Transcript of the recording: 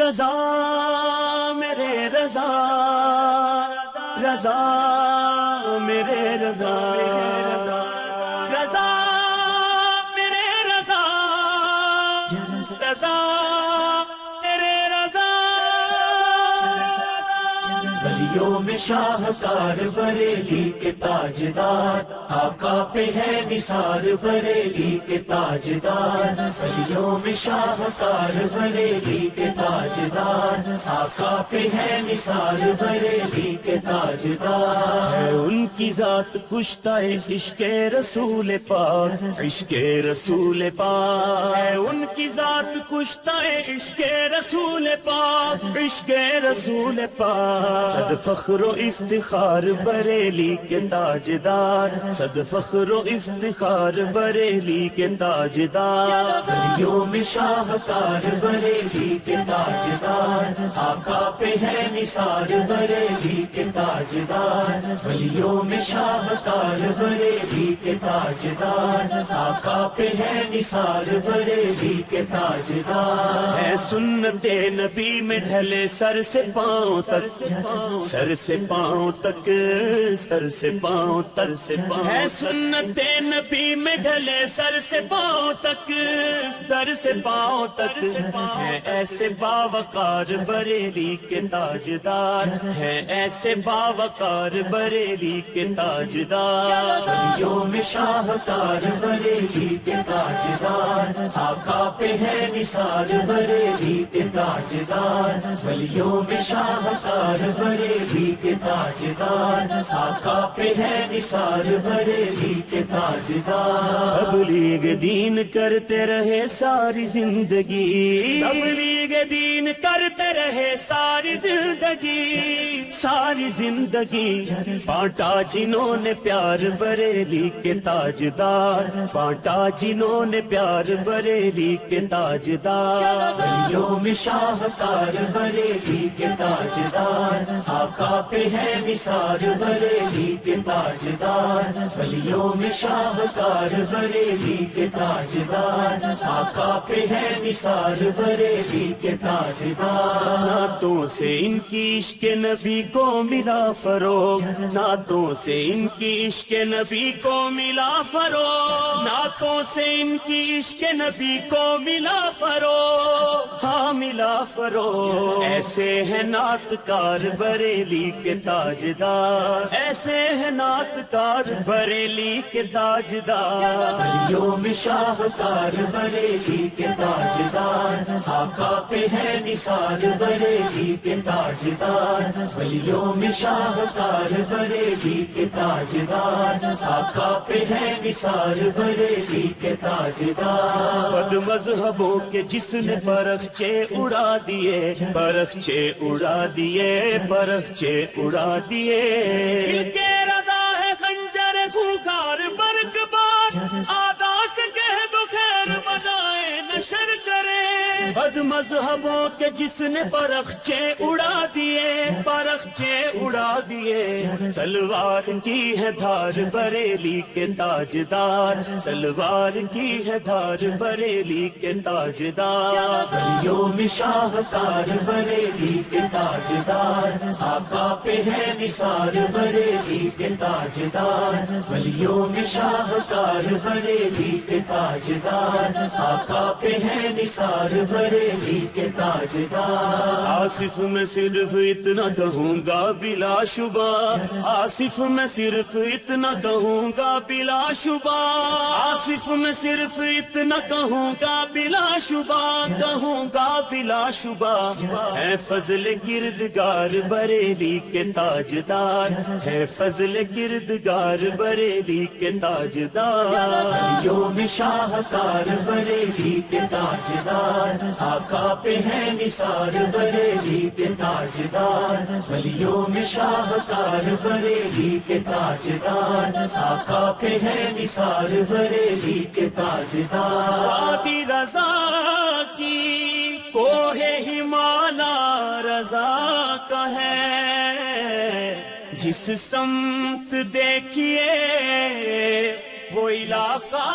رضا میرے رضا رضا میرے رضا رضا میرے رضا رضا گلیوں میں شاہکار بریلی کے تاجدار، آقا پہ ہے نثار بریلی کے تاجدار۔ گلیوں میں شاہکار بریلی کے تاجدار، آقا پہ ہے نثار بریلی کے تاجدار۔ ان کی ذات کشتہ عشق رسول پاک، عشق رسول پاک۔ ان کی ذات کشتہ عشق رسول پاک، عشق رسول پاک۔ صد فخر و افتخار بریلی کے تاجدار، صد فخر و افتخار بریلی کے تاجدار۔ گلیوں میں شاہکار بریلی کے تاجدار، آقا پہ ہے نثار بریلی کے تاجدار۔ گلیوں میں شاہکار بریلی کے تاجدار، آقا پہ ہے نثار بریلی کے تاجدار۔ ہے سنت نبی میں ڈھلے سر سے پاؤں تک۔ سر سے پاؤں تک، سر سے پاؤں تک سے پاؤں ہے سنت نبی میں ڈھلے سر سے پاؤں تک سر سے پاؤں تک۔ ہے ایسے باوقار بریلی کے تاجدار، ہے ایسے باوقار بریلی کے تاجدار۔ گلیوں میں شاہکار بریلی کے تاجدار، آقا پہ ہے نثار بریلی کے تاجدار۔ گلیوں میں شاہکار بریلی کے تاجدار آقا پہ ہے نثار بریلی کے تاجدار۔ تبلیغ دین کرتے رہے ساری زندگی۔ تبلیغ دین کرتے رہے ساری زندگی۔ ساری زندگی بانٹا جنہوں نے پیار بریلی کے تاجدار، بانٹا جنہوں نے پیار بریلی کے تاجدار۔ گلیوں میں شاہکار بریلی کے تاجدار، آقا پہ ہے نثار بریلی۔ تاجدار گلیوں میں شاہکار بریلی کے تاجدار، آقا پہ ہے نثار بریلی کے تاجدار۔ نعتوں سے ان کی عشق نبی کو ملا فروغ، نعتوں سے ان کی عشق نبی کو ملا فروغ۔ نعتوں سے ان کی عشق نبی کو ملا فروغ۔ ہاں ملا فروغ۔ ایسے ہیں نعت کار بریلی کے تاجدار۔ ایسے ہیں نعت کار بریلی کے تاجدار۔ میں شاہکار بریلی کے تاجدار۔ آقا پہ ہے نثار بریلی کے تاجدار۔ میں شاہکار بریلی کے تاجدار۔ آقا پہ ہے نثار بریلی کے تاجدار۔ بد مذہبوں کے جس نے برخچے اڑا دیے برخچے اڑا دیے برخچے اڑا دیے۔ بد مذہبوں کے جس نے پرخچے اڑا دیے، پرخچے اڑا دیے۔ تلوار کی ہے دھار بریلی کے تاجدار۔ تلوار کی ہے دھار بریلی کے تاجدار۔ گلیوں میں شاہکار بریلی کے تاجدار۔ آقا پہ ہے نثار بریلی کے تاجدار۔ گلیوں میں شاہکار بریلی کے تاجدار۔ آقا پہ ہے نثار بریلی کے تاجدار آصف میں صرف اتنا کہوں گا بلا شبہ، آصف میں صرف اتنا کہوں گا بلا شبہ، آصف میں صرف اتنا کہوں گا بلا شبہ، کہوں گا بلا شبہ۔ ہے فضل کردگار بریلی کے تاجدار ہے فضل کردگار بریلی کے تاجدار۔ گلیوں میں شاہکار بریلی کے تاجدار۔ آقا پہ ہے نثار بریلی کے تاجدار گلیوں میں شاہکار بریلی کے تاجدار۔ آقا پہ ہے نثار بریلی کے تاجدار۔ آدی رضا کی کوہ ہمالا رضا کا ہے۔ جس سمت دیکھیے وہ علاقہ